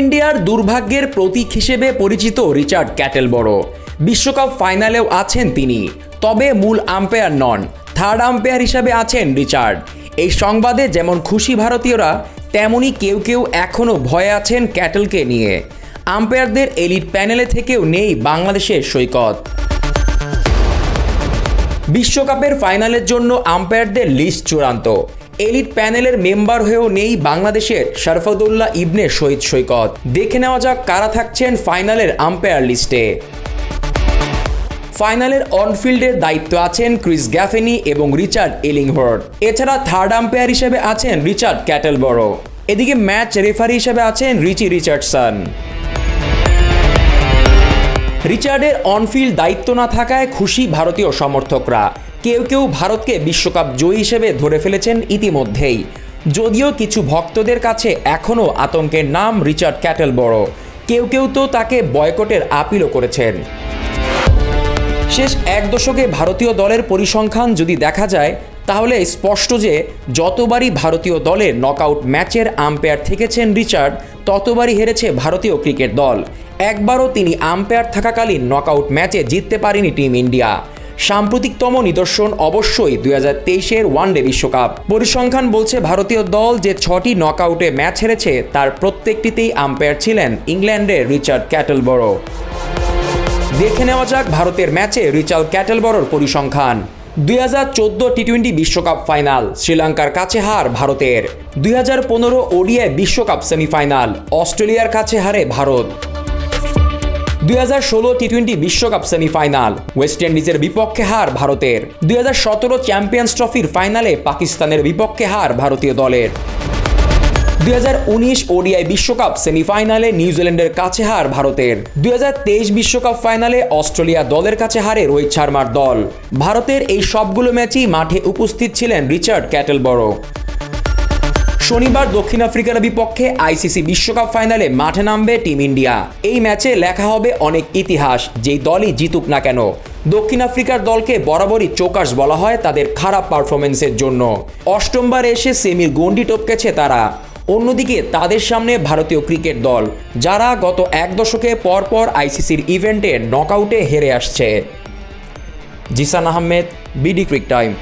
ইন্ডিয়ার দুর্ভাগ্যের প্রতীক হিসেবে পরিচিত রিচার্ড ক্যাটেল বড় বিশ্বকাপ ফাইনালেও আছেন তিনি, তবে মূল আম্পায়ার নন থার্ড আম্পায়ার হিসাবে আছেন রিচার্ড। এই সংবাদে যেমন খুশি ভারতীয়রা তেমনি কেউ কেউ এখনও ভয়ে আছেন ক্যাটেলকে নিয়ে। আম্পায়ারদের এলিট প্যানেলে থেকেও নেই বাংলাদেশের সৈকত। বিশ্বকাপের ফাইনালের জন্য আম্পায়ারদের লিস্ট চূড়ান্ত। এলিট প্যানেলের মেম্বার হয়েও নেই বাংলাদেশের শরফদুল্লাহ ইবনে শহীদ সৈকত। দেখে নেওয়া যাক কারা থাকছেন ফাইনালের আম্পায়ার লিস্টে। ফাইনালের অনফিল্ডের দায়িত্ব আছেন ক্রিস গ্যাফেনি এবং রিচার্ড এলিংহোর্ড এছাড়া থার্ড আম্পায়ার হিসেবে আছেন রিচার্ড ক্যাটেলবরো। এদিকে ম্যাচ রেফারি হিসেবে আছেন রিচি রিচার্ডসন। রিচার্ডের অনফিল্ড দায়িত্ব না থাকায় খুশি ভারতীয় সমর্থকরা। কেউ কেউ ভারতকে বিশ্বকাপ জয়ী হিসেবে ধরে ফেলেছেন ইতিমধ্যেই। যদিও কিছু ভক্তদের কাছে এখনও আতঙ্কের নাম রিচার্ড ক্যাটেল বড় কেউ কেউ তো তাকে বয়কটের আপিলও করেছেন। শেষ এক দশকে ভারতীয় দলের পরিসংখ্যান যদি দেখা যায়, তাহলে স্পষ্ট যে যতবারই ভারতীয় দলের নকআউট ম্যাচের আম্পায়ার থেকেছেন রিচার্ড, ততবারই হেরেছে ভারতীয় ক্রিকেট দল। একবারও তিনি আম্পায়ার থাকাকালীন নকআউট ম্যাচে জিততে পারেনি টিম ইন্ডিয়া। সাম্প্রতিকতম নিদর্শন অবশ্যই দুই হাজার তেইশের ওয়ানডে বিশ্বকাপ। পরিসংখ্যান বলছে ভারতীয় দল যে ছটি নকআউটে ম্যাচ হেরেছে, তার প্রত্যেকটিতেই আম্পায়ার ছিলেন ইংল্যান্ডের রিচার্ড ক্যাটেলবরো দেখে নেওয়া যাক ভারতের ম্যাচে রিচাল ক্যাটেলবরোর পরিসংখ্যান। দুই হাজার চোদ্দ টি টোয়েন্টি বিশ্বকাপ ফাইনাল, শ্রীলঙ্কার কাছে হার ভারতের। দুই হাজার পনেরো ওডিআই বিশ্বকাপ সেমিফাইনাল, অস্ট্রেলিয়ার কাছে হারে ভারত। দুই হাজার ষোলো টি টোয়েন্টি বিশ্বকাপ সেমিফাইনাল, ওয়েস্ট ইন্ডিজের বিপক্ষে হার ভারতের। দুই হাজার সতেরো চ্যাম্পিয়ন্স ট্রফির ফাইনালে পাকিস্তানের বিপক্ষে হার ভারতীয় দলের। দুই হাজার উনিশ ওডিআই বিশ্বকাপ সেমিফাইনালে নিউজিল্যান্ডের কাছে হার ভারতের। দুই বিশ্বকাপ ফাইনালে অস্ট্রেলিয়া দলের কাছে হারে রোহিত শর্মার দল। ভারতের এই সবগুলো ম্যাচই মাঠে উপস্থিত ছিলেন রিচার্ড ক্যাটেলবরো। শনিবার দক্ষিণ আফ্রিকার বিপক্ষে আইসিসি বিশ্বকাপ ফাইনালে মাঠে নামবে টিম ইন্ডিয়া। এই ম্যাচে লেখা হবে অনেক ইতিহাস, যেই দলই জিতুক না কেন। দক্ষিণ আফ্রিকার দলকে বরাবরই চোকাস বলা হয় তাদের খারাপ পারফরমেন্সের জন্য। অষ্টমবার এসে সেমির গন্ডি টপকেছে তারা। অন্যদিকে তাদের সামনে ভারতীয় ক্রিকেট দল, যারা গত এক দশকে পরপর আইসিসির ইভেন্টে নকআউটে হেরে আসছে। Zisan Ahmed, BD crictime.